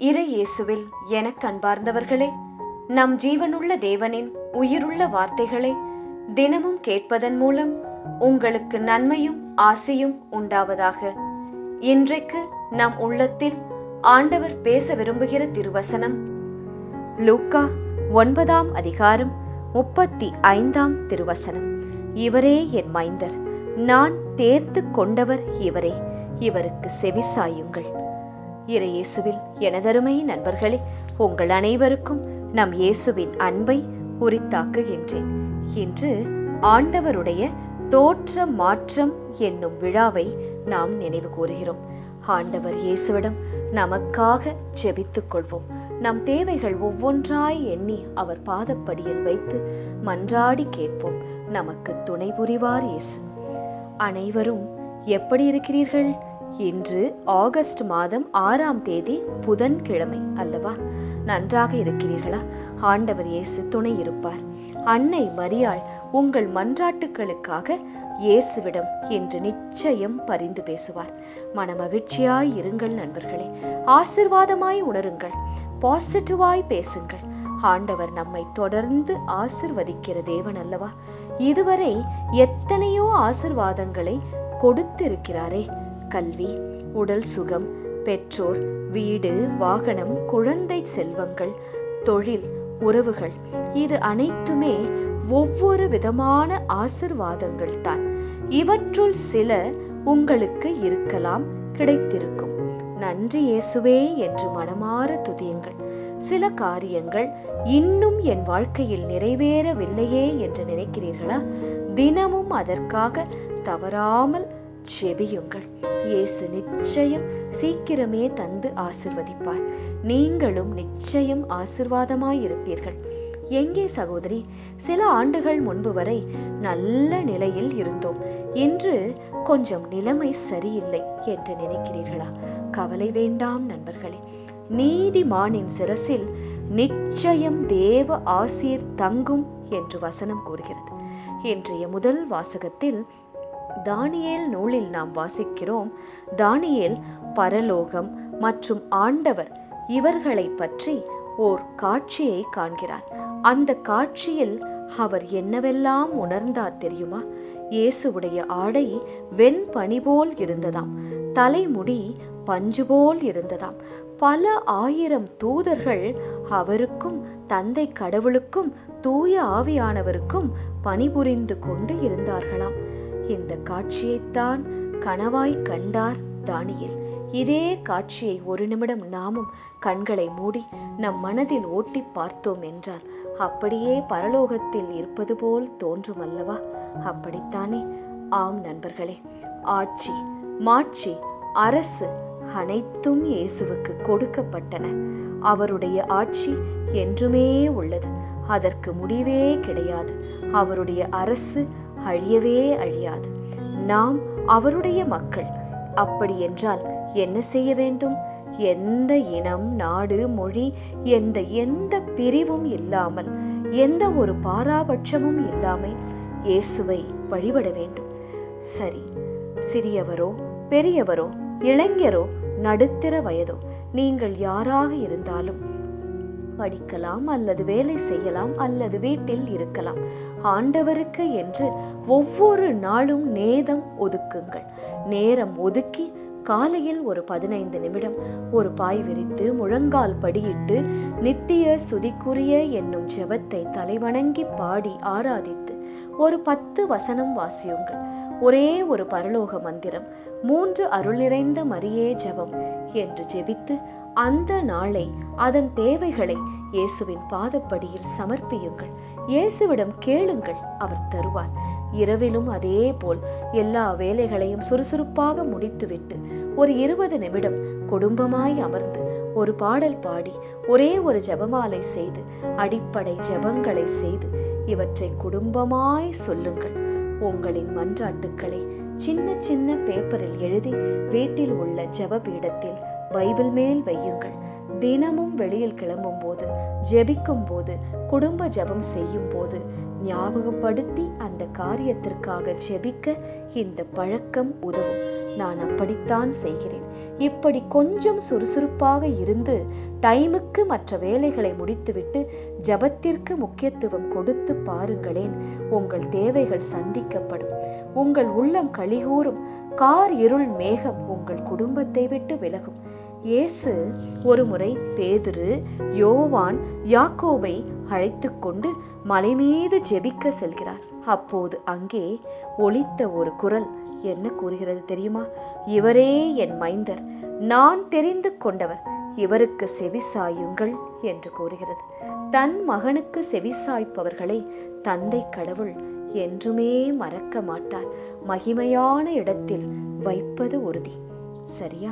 இறை இயேசுவில் எனக் அன்பார்ந்தவர்களே நம் ஜீவனுள்ள தேவனின் உயிருள்ள வார்த்தைகளை தினமும் கேட்பதன் மூலம் உங்களுக்கு நன்மையும் ஆசையும் உண்டாவதாக. இன்றைக்கு நம் உள்ளத்தில் ஆண்டவர் பேச விரும்புகிற திருவசனம் லூக்கா ஒன்பதாம் அதிகாரம் முப்பத்தி ஐந்தாம் திருவசனம். இவரே என் மைந்தர் நான் தேர்ந்து கொண்டவர் இவரே இவருக்கு செவிசாயுங்கள் இறையேசுவில் எனதருமை நண்பர்களே உங்கள் அனைவருக்கும் நம் இயேசுவின் அன்பை உரித்தாக்குகின்றேன். இன்று ஆண்டவருடைய தோற்ற மாற்றம் என்னும் விழாவை நாம் நினைவு கூறுகிறோம். ஆண்டவர் இயேசுவிடம் நமக்காக ஜெபித்துக் கொள்வோம். நம் தேவைகள் ஒவ்வொன்றாய் எண்ணி அவர் பாதப்படியில் வைத்து மன்றாடி கேட்போம். நமக்கு துணை புரிவார் இயேசு. அனைவரும் எப்படி இருக்கிறீர்கள்? இன்று ஆகஸ்ட் மாதம் ஆறாம் தேதி புதன்கிழமை அல்லவா? நன்றாக இருக்கிறீர்களா? ஆண்டவர் இயேசு துணை இருப்பார். அன்னை மரியாள் உங்கள் மன்றாட்டுக்களுக்காக இயேசுவிடம் என்று நிச்சயம் பரிந்து பேசுவார். மனமகிழ்ச்சியாய் இருங்கள் நண்பர்களே. ஆசிர்வாதமாய் உணருங்கள். பாசிட்டிவாய் பேசுங்கள். ஆண்டவர் நம்மை தொடர்ந்து ஆசிர்வதிக்கிற தேவன் அல்லவா? இதுவரை எத்தனையோ ஆசிர்வாதங்களை கொடுத்திருக்கிறாரே. கல்வி உடல் சுகம் பெற்றோர் வீடு வாகனம் குழந்தை செல்வங்கள் தொழில் உறவுகள் இது அனைத்துமே ஒவ்வொரு விதமான ஆசிர்வாதங்கள் தான் இவற்றுள் சில உங்களுக்கு இருக்கலாம் கிடைத்திருக்கும். நன்றி இயேசுவே என்று மனமாற துதியுங்கள். சில காரியங்கள் இன்னும் என் வாழ்க்கையில் நிறைவேறவில்லையே என்று நினைக்கிறீர்களா? தினமும் அதற்காக தவறாமல் ஜெபியுங்கள் இயேசு நிச்சயம் சீக்கிரமே தந்து ஆசிர்வதிப்பார். நீங்களும் நிச்சயம் ஆசிர்வாதமாயிருப்பீர்கள். எங்கே சகோதரி? சில ஆண்டுகள் முன்பு வரை நல்ல நிலையில் இருந்தோம். இன்று கொஞ்சம் நிலைமை சரியில்லை என்று நினைக்கிறீர்களா? கவலை வேண்டாம் நண்பர்களே. நீதிமானின் சிரசில் நிச்சயம் தேவ ஆசீர் தங்கும் என்று வசனம் கூறுகிறது. இன்றைய முதல் வாசகத்தில் தானியேல் நூலில் நாம் வாசிக்கிறோம் தானியேல் பரலோகம் மற்றும் ஆண்டவர் இவர்களை பற்றி ஓர் காட்சியை காண்கிறார். அந்த காட்சியில் அவர் என்னவெல்லாம் உணர்ந்தார் தெரியுமா? இயேசுவுடைய ஆடை வெண் போல் இருந்ததாம். தலைமுடி பஞ்சு போல் இருந்ததாம். பல ஆயிரம் தூதர்கள் அவருக்கும் தந்தை கடவுளுக்கும் தூய ஆவியானவருக்கும் பணிபுரிந்து கொண்டு இருந்தார்களாம். இந்த காட்சியைத்தான் கனவாய் கண்டார் தானியில். இதே காட்சியை ஒரு நிமிடம் நாமும் கண்களை மூடி நம் மனதில் ஓட்டி பார்த்தோம் என்றால் அப்படியே பரலோகத்தில் இருப்பது போல் தோன்றும் அல்லவா? அப்படித்தானே? ஆம் நண்பர்களே ஆட்சி மாட்சி அரசு அனைத்தும் இயேசுவுக்கு கொடுக்கப்பட்டன. அவருடைய ஆட்சி என்றுமே உள்ளது. அதற்கு முடிவே கிடையாது. அவருடைய அரசு அழியவே அழியாது. நாம் அவருடைய மக்கள். அப்படி என்றால் என்ன செய்ய வேண்டும்? எந்த இனம் நாடு மொழி எந்த எந்த பிரிவும் இல்லாமல் எந்த ஒரு பாராபட்சமும் இல்லாமல் இயேசுவை வழிபட வேண்டும். சரி சிறியவரோ பெரியவரோ இளைஞரோ நடுத்தர வயதோ நீங்கள் யாராக இருந்தாலும் படிக்கலாம் அல்லது வேலை செய்யலாம் அல்லது வீட்டில் இருக்கலாம். ஆண்டவருக்கு என்று ஒவ்வொரு நாளும் நேதம் ஒதுக்குங்கள். நேரம் ஒதுக்கி காலையில் ஒரு பதினைந்து நிமிடம் ஒரு பாய் விரித்து முழங்கால் படியிட்டு நித்திய சுதிக்குரிய என்னும் ஜெபத்தை தலைவணங்கி பாடி ஆராதித்து ஒரு பத்து வசனம் வாசியுங்கள். ஒரே ஒரு பரலோக மந்திரம் மூன்று அருள் நிறைந்த மரியே ஜெபம் என்று ஜெபித்து அந்த நாளை அதன் தேவைகளை இயேசுவின் பாதப்படியில் சமர்ப்பியுங்கள். இயேசுவிடம் கேளுங்கள் அவர் தருவார். இரவிலும் அதே போல் எல்லா வேலைகளையும் சுறுசுறுப்பாக முடித்துவிட்டு ஒரு இருபது நிமிடம் குடும்பமாய் அமர்ந்து ஒரு பாடல் பாடி ஒரே ஒரு ஜெபமாலை செய்து அடிப்படை ஜெபங்களை செய்து இவற்றை குடும்பமாய் சொல்லுங்கள். உங்களின் மன்றாட்டுக்களை சின்ன சின்ன பேப்பரில் எழுதி வீட்டில் உள்ள ஜெப பீடத்தில் பைபிள் மேல் வையுங்கள். தினமும் வெளியில் கிளம்பும் போது ஜெபிக்கும் போது குடும்ப ஜெபம் செய்யும் போது ஞாபகப்படுத்தி அந்த காரியத்திற்காக ஜெபிக்க இந்த பழக்கம் உதவும். நான் அப்படித்தான் செய்கிறேன். இப்படி கொஞ்சம் சுறுசுறுப்பாக இருந்து டைமுக்கு மற்ற வேலைகளை முடித்துவிட்டு ஜபத்திற்கு முக்கியத்துவம் கொடுத்து பாருங்களேன் உங்கள் தேவைகள் சந்திக்கப்படும். உங்கள் உள்ளம் கழிகூறும். கார் இருள் மேகம் உங்கள் குடும்பத்தை விட்டு விலகும். இயேசு ஒருமுறை பேதுரு யோவான் யாக்கோவை அழைத்து கொண்டு மலை மீது ஜெபிக்க செல்கிறார். அப்போது அங்கே ஒலித்த ஒரு குரல் என்ன கூறுகிறது தெரியுமா? இவரே என் மைந்தர். நான் தெரிந்து கொண்டவர். இவருக்கு செவிசாயுங்கள் என்று கூறுகிறது. தன் மகனுக்கு செவிசாய்ப்பவர்களை தந்தை கடவுள் என்றுமே மறக்க மாட்டார். மகிமையான இடத்தில் வைப்பது உறுதி. சரியா?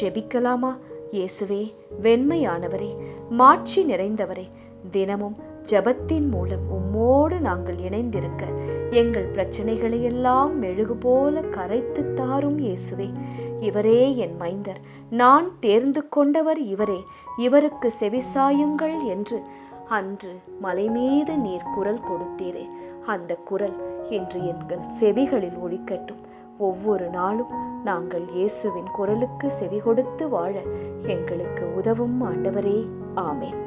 ஜெபிக்கலாமா? இயேசுவே வெண்மையானவரே மாட்சி நிறைந்தவரே தினமும் ஜபத்தின் மூலம் உம்மோடு நாங்கள் இணைந்திருக்க எங்கள் பிரச்சனைகளை எல்லாம் மெழுகு போல கரைத்து தாரும் இயேசுவே. இவரே என் மைந்தர். நான் தேர்ந்து கொண்டவர் இவரே. இவருக்கு செவிசாயுங்கள் என்று அன்று மலை மீது நீர் குரல் கொடுத்தீரே. அந்த குரல் இன்று எங்கள் செவிகளில் ஒழிக்கட்டும் ஒவ்வொரு நாளும் நாங்கள் இயேசுவின் குரலுக்கு செவி கொடுத்து வாழ எங்களுக்கு உதவும் ஆண்டவரே. ஆமேன்.